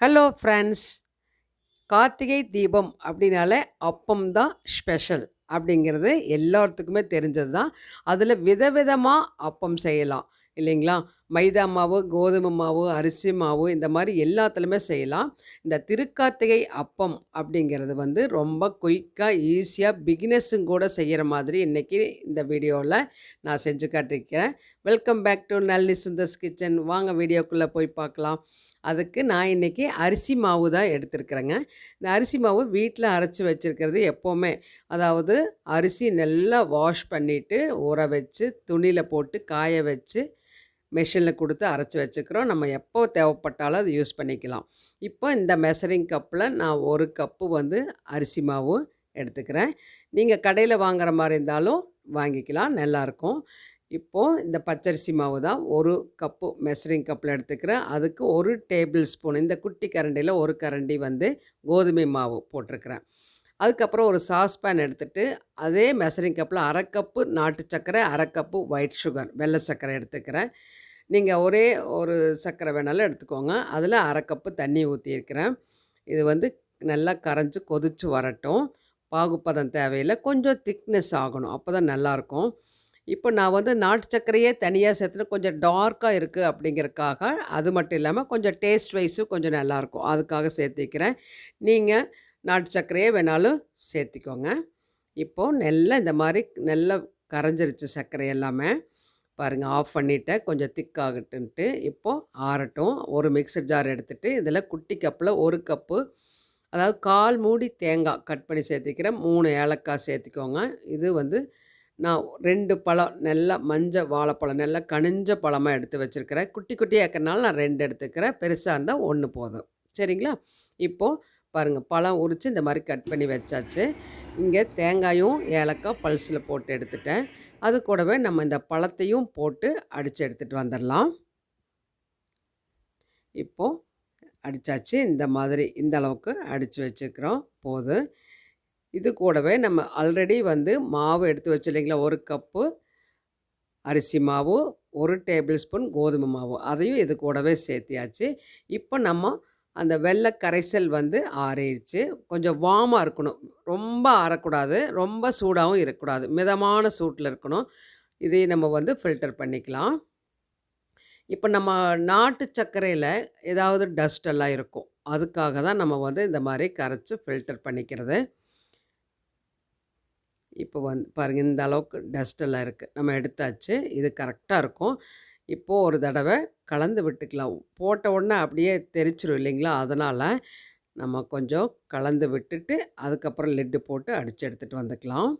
Hello friends Karthigai Deepam அப்படின்னாலே அப்பம் தான் ஸ்பெஷல் அப்படிங்கிறது எல்லாத்துக்குமே தெரிஞ்சது தான். அதில் விதவிதமாக அப்பம் செய்யலாம் இல்லைங்களா? மைதா மாவு கோதுமை மாவு அரிசி மாவு இந்த மாதிரி எல்லாத்துலேயுமே செய்யலாம். இந்த திருக்கார்த்திகை அப்பம் அப்படிங்கிறது வந்து ரொம்ப குயிக்காக ஈஸியாக பிகினஸும் கூட செய்கிற மாதிரி இன்றைக்கி இந்த வீடியோவில் நான் செஞ்சு காட்டிருக்கிறேன் welcome back to Nalli Sundar's kitchen வாங்க வீடியோக்குள்ளே போய் பார்க்கலாம். அதுக்கு நான் இன்றைக்கி அரிசி மாவு தான் எடுத்துருக்குறேங்க. இந்த அரிசி மாவு வீட்டில் அரைச்சி வச்சுருக்கிறது எப்போவுமே அதாவது அரிசி நல்லா வாஷ் பண்ணிவிட்டு ஊற வச்சு துணியில் போட்டு காய வச்சு மிஷினில் கொடுத்து அரைச்சி வச்சுக்கிறோம். நம்ம எப்போ தேவைப்பட்டாலும் அதை யூஸ் பண்ணிக்கலாம். இப்போ இந்த மெசரிங் கப்பில் நான் ஒரு கப்பு வந்து அரிசி மாவு எடுத்துக்கிறேன். நீங்கள் கடையில் வாங்குகிற மாதிரி இருந்தாலும் வாங்கிக்கலாம் நல்லாயிருக்கும் இப்போது இந்த பச்சரிசி மாவு தான் ஒரு கப்பு மெஷரிங் கப்பில் எடுத்துக்கிறேன். அதுக்கு ஒரு டேபிள் ஸ்பூன் இந்த குட்டி கரண்டியில் ஒரு கரண்டி வந்து கோதுமை மாவு போட்டிருக்கிறேன். அதுக்கப்புறம் ஒரு சாஸ்பேன் எடுத்துகிட்டு அதே மெஷரிங் கப்பில் அரை கப்பு நாட்டு சர்க்கரை அரை கப்பு ஒயிட் சுகர் வெள்ளை சர்க்கரை எடுத்துக்கிறேன். நீங்கள் ஒரே ஒரு சர்க்கரை வேணாலும் எடுத்துக்கோங்க. அதில் அரை கப்பு தண்ணி ஊற்றியிருக்கிறேன் இது வந்து நல்லா கரைஞ்சி கொதித்து வரட்டும். பாகுப்பதம் தேவையில்லை. கொஞ்சம் திக்னஸ் ஆகணும். அப்போ தான் நல்லாயிருக்கும். இப்போ நான் வந்து நாட்டு சர்க்கரையே தனியாக சேர்த்துட்டு கொஞ்சம் டார்க்காக இருக்குது அப்படிங்கிறதுக்காக அது மட்டும் இல்லாமல் கொஞ்சம் டேஸ்ட் வைஸும் கொஞ்சம் நல்லாயிருக்கும். அதுக்காக சேர்த்திக்கிறேன். நீங்கள் நாட்டு சர்க்கரையே வேணாலும் சேர்த்திக்கோங்க. இப்போது நல்லா இந்த மாதிரி நல்லா கரைஞ்சிருச்சு சர்க்கரை எல்லாமே. பாருங்கள் ஆஃப் பண்ணிவிட்டேன் கொஞ்சம் திக்காகட்டுன்ட்டு இப்போது ஆறட்டும். ஒரு மிக்சர் ஜார் எடுத்துகிட்டு இதில் குட்டி கப்பில் ஒரு கப்பு அதாவது கால் மூடி தேங்காய் கட் பண்ணி சேர்த்திக்கிறேன். மூணு ஏலக்காய் சேர்த்திக்கோங்க. இது வந்து நான் ரெண்டு பழம் நல்லா மஞ்சள் வாழைப்பழம் நல்லா கனிஞ்ச பழமாக எடுத்து வச்சுருக்கிறேன். குட்டி குட்டியாக இருக்கிறனால நான் ரெண்டு எடுத்துக்கிறேன். பெருசாக இருந்தால் ஒன்று போதும். சரிங்களா? இப்போது பாருங்கள் பழம் உரித்து இந்த மாதிரி கட் பண்ணி வச்சாச்சு. இங்கே தேங்காயும் ஏலக்காய் பல்ஸில் போட்டு எடுத்துட்டேன். அது கூடவே நம்ம இந்த பழத்தையும் போட்டு அடித்து எடுத்துகிட்டு வந்துடலாம். இப்போது அடித்தாச்சு இந்த மாதிரி இந்த அளவுக்கு அடித்து வச்சுக்கிறோம் போதும். இது கூடவே நம்ம ஆல்ரெடி வந்து மாவு எடுத்து வச்சு இல்லைங்களா ஒரு கப்பு அரிசி மாவு ஒரு டேபிள் ஸ்பூன் கோதுமை மாவு அதையும் இது கூடவே சேர்த்தியாச்சு. இப்போ நம்ம அந்த வெள்ளை கரைசல் வந்து ஆறிடுச்சு. கொஞ்சம் வார்மாக இருக்கணும். ரொம்ப ஆறக்கூடாது. ரொம்ப சூடாகவும் இருக்கக்கூடாது. மிதமான சூட்டில் இருக்கணும். இதை நம்ம வந்து ஃபில்டர் பண்ணிக்கலாம். இப்போ நம்ம நாட்டு சர்க்கரையில் ஏதாவது டஸ்ட் எல்லாம் இருக்கும். அதுக்காக தான் நம்ம வந்து இந்த மாதிரி கரைச்சி ஃபில்டர் பண்ணிக்கிறது. இப்போ வந்து பாருங்கள் இந்த அளவுக்கு டஸ்ட்டெல்லாம் இருக்குது நம்ம எடுத்தாச்சு இது கரெக்டாக இருக்கும். இப்போது ஒரு தடவை கலந்து விட்டுக்கலாம். போட்ட உடனே அப்படியே தெரிச்சிடும் இல்லைங்களா? அதனால் நம்ம கொஞ்சம் கலந்து விட்டுட்டு அதுக்கப்புறம் லெட்டு போட்டு அடித்து எடுத்துகிட்டு வந்துக்கலாம்.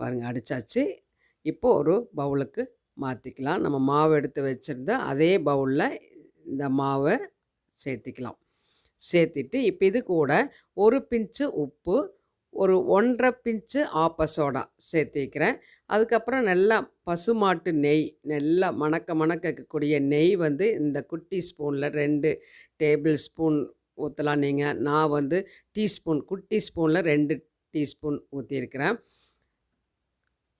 பாருங்கள் அடித்தாச்சு இப்போது ஒரு பவுலுக்கு மாற்றிக்கலாம் நம்ம மாவு எடுத்து வச்சுருந்த அதே பவுலில் இந்த மாவை சேர்த்திக்கலாம். சேர்த்திட்டு இப்போ இது கூட ஒரு பிஞ்சு உப்பு ஒரு ஒன்றரை பிஞ்சு ஆப்ப சோடா சேர்த்திக்கிறேன் அதுக்கப்புறம் நல்லா பசுமாட்டு நெய் நல்லா மணக்க மணக்கக்கூடிய நெய் வந்து இந்த குட்டி ஸ்பூனில் ரெண்டு டேபிள் ஸ்பூன் ஊற்றலாம் நீங்கள் நான் வந்து டீஸ்பூன் குட்டி ஸ்பூனில் ரெண்டு டீஸ்பூன் ஊற்றிருக்கிறேன்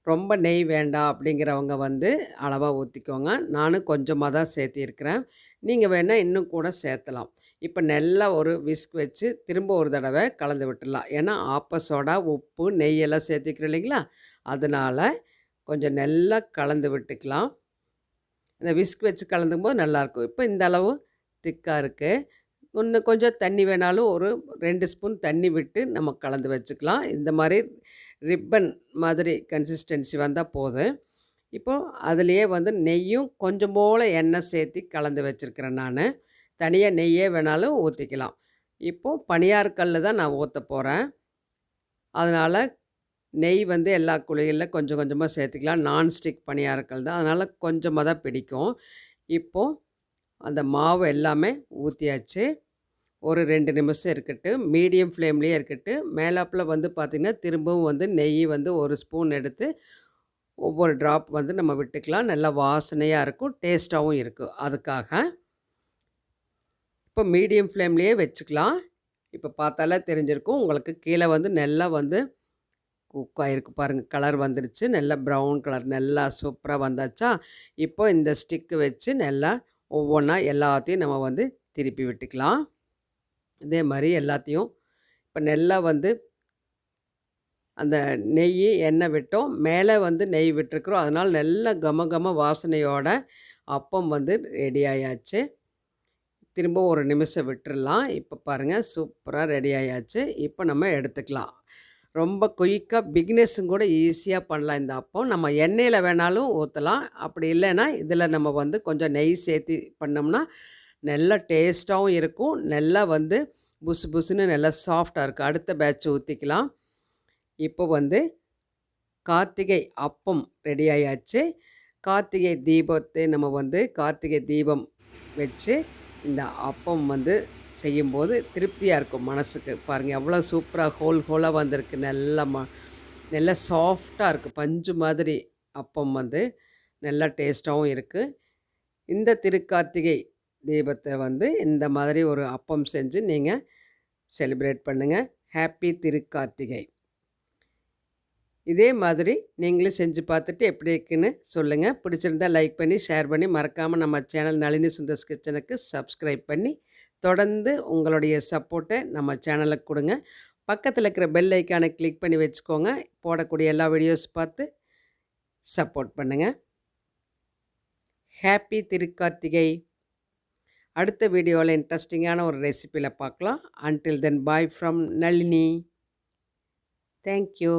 ரொம்ப நெய் வேண்டாம் அப்படிங்கிறவங்க வந்து அளவாக ஊற்றிக்கோங்க நானும் கொஞ்சமாக தான் சேர்த்திருக்கிறேன். நீங்கள் வேணால் இன்னும் கூட சேர்த்தலாம். இப்போ நல்லா ஒரு விஸ்க் வச்சு திரும்ப ஒரு தடவை கலந்து விட்டுடலாம். ஏன்னா ஆப்பசோடா உப்பு நெய்யெல்லாம் சேர்த்துக்கிறோம் இல்லைங்களா? அதனால் கொஞ்சம் நல்லா கலந்து விட்டுக்கலாம். இந்த விஸ்க் வச்சு கலந்தும் போது நல்லாயிருக்கும். இப்போ இந்த அளவு திக்காக இருக்குது இன்னும் கொஞ்சம் தண்ணி வேணாலும் ஒரு ரெண்டு ஸ்பூன் தண்ணி விட்டு நம்ம கலந்து வச்சுக்கலாம். இந்த மாதிரி ரிப்பன் மாதிரி கன்சிஸ்டன்சி வந்தால் போதும். இப்போது அதுலேயே வந்து நெய்யும் கொஞ்சம் போல் எண்ணெய் சேர்த்து கலந்து வச்சுருக்கிறேன் நான். தனியாக நெய்யே வேணாலும் ஊற்றிக்கலாம் இப்போது பனியார் தான் நான் ஊற்ற போகிறேன் அதனால் நெய் வந்து எல்லா குழிகளில் கொஞ்சம் கொஞ்சமாக சேர்த்துக்கலாம். நான்ஸ்டிக் பனியாரக்கல் தான். அதனால் கொஞ்சமாக தான் பிடிக்கும். இப்போது அந்த மாவு எல்லாமே ஊற்றியாச்சு ஒரு ரெண்டு நிமிஷம் இருக்கட்டு மீடியம் ஃப்ளேம்லேயே இருக்கட்டு. மேலாப்பில் வந்து பார்த்திங்கன்னா திரும்பவும் வந்து நெய் வந்து ஒரு ஸ்பூன் எடுத்து ஒவ்வொரு ட்ராப் வந்து நம்ம விட்டுக்கலாம். நல்லா வாசனையாக இருக்கும். டேஸ்ட்டாகவும் இருக்கும். அதுக்காக இப்போ மீடியம் ஃப்ளேம்லேயே வச்சுக்கலாம். இப்போ பார்த்தாலே தெரிஞ்சிருக்கும். உங்களுக்கு கீழே வந்து நல்லா வந்து குக் ஆகிருக்கு பாருங்கள் கலர் வந்துடுச்சு நல்லா ப்ரௌன் கலர் நல்லா சூப்பராக வந்தாச்சா? இப்போ இந்த ஸ்டிக்கு வச்சு நல்லா ஒவ்வொன்றா எல்லாத்தையும் நம்ம வந்து திருப்பி விட்டுக்கலாம். இதே மாதிரி எல்லாத்தையும் இப்போ நல்லா வந்து அந்த நெய் எண்ணெய் விட்டோம். மேலே வந்து நெய் விட்டுருக்குறோம். அதனால் நல்ல கம கம வாசனையோட அப்பம் வந்து ரெடி ஆயாச்சு. திரும்ப ஒரு நிமிஷம் விட்டுடலாம் இப்போ பாருங்க சூப்பராக ரெடி ஆயாச்சு. இப்போ நம்ம எடுத்துக்கலாம். ரொம்ப குயிக்காக பிக்னஸும் கூட ஈஸியாக பண்ணலாம் இந்த அப்பம். நம்ம எண்ணெயில் வேணாலும் ஊற்றலாம் அப்படி இல்லைன்னா, இதில் நம்ம வந்து கொஞ்சம் நெய் சேர்த்து பண்ணோம்னா, நல்லா டேஸ்ட்டாகவும் இருக்கும். நல்லா வந்து புசு புசுன்னு நல்லா சாஃப்டாக இருக்கும். அடுத்த பேட்ச் ஊற்றிக்கலாம் இப்போ வந்து கார்த்திகை அப்பம் ரெடி ஆயாச்சு. கார்த்திகை தீபத்தை நம்ம வந்து கார்த்திகை தீபம் வச்சு, இந்த அப்பம் வந்து செய்யும்போது திருப்தியாக இருக்கும் மனசுக்கு. பாருங்கள் எவ்வளோ சூப்பராக ஹோல் ஹோலாக வந்திருக்கு. நல்லா ம நல்லா சாஃப்டாக இருக்குது பஞ்சு மாதிரி அப்பம் வந்து நல்லா டேஸ்ட்டாகவும் இருக்குது இந்த திருக்கார்த்திகை தீபத்தை வந்து இந்த மாதிரி ஒரு அப்பம் செஞ்சு நீங்கள் செலிப்ரேட் பண்ணுங்கள் ஹாப்பி திருக்கார்த்திகை. இதே மாதிரி நீங்களும் செஞ்சு பார்த்துட்டு எப்படி இருக்குன்னு சொல்லுங்கள் பிடிச்சிருந்தா லைக் பண்ணி, ஷேர் பண்ணி, மறக்காமல் நம்ம சேனல் நளினி சுந்தர்ஸ் கிச்சனுக்கு சப்ஸ்கிரைப் பண்ணி, தொடர்ந்து உங்களுடைய சப்போர்ட்டை நம்ம சேனலுக்கு கொடுங்க பக்கத்தில் இருக்கிற பெல் ஐக்கானை கிளிக் பண்ணி வச்சுக்கோங்க. போடக்கூடிய எல்லா வீடியோஸ் பார்த்து சப்போர்ட் பண்ணுங்கள் ஹாப்பி திருக்கார்த்திகை. அடுத்த வீடியோவில் இன்ட்ரெஸ்டிங்கான ஒரு ரெசிப்பியில் பார்க்கலாம். Until then bye from Nalini. Thank you.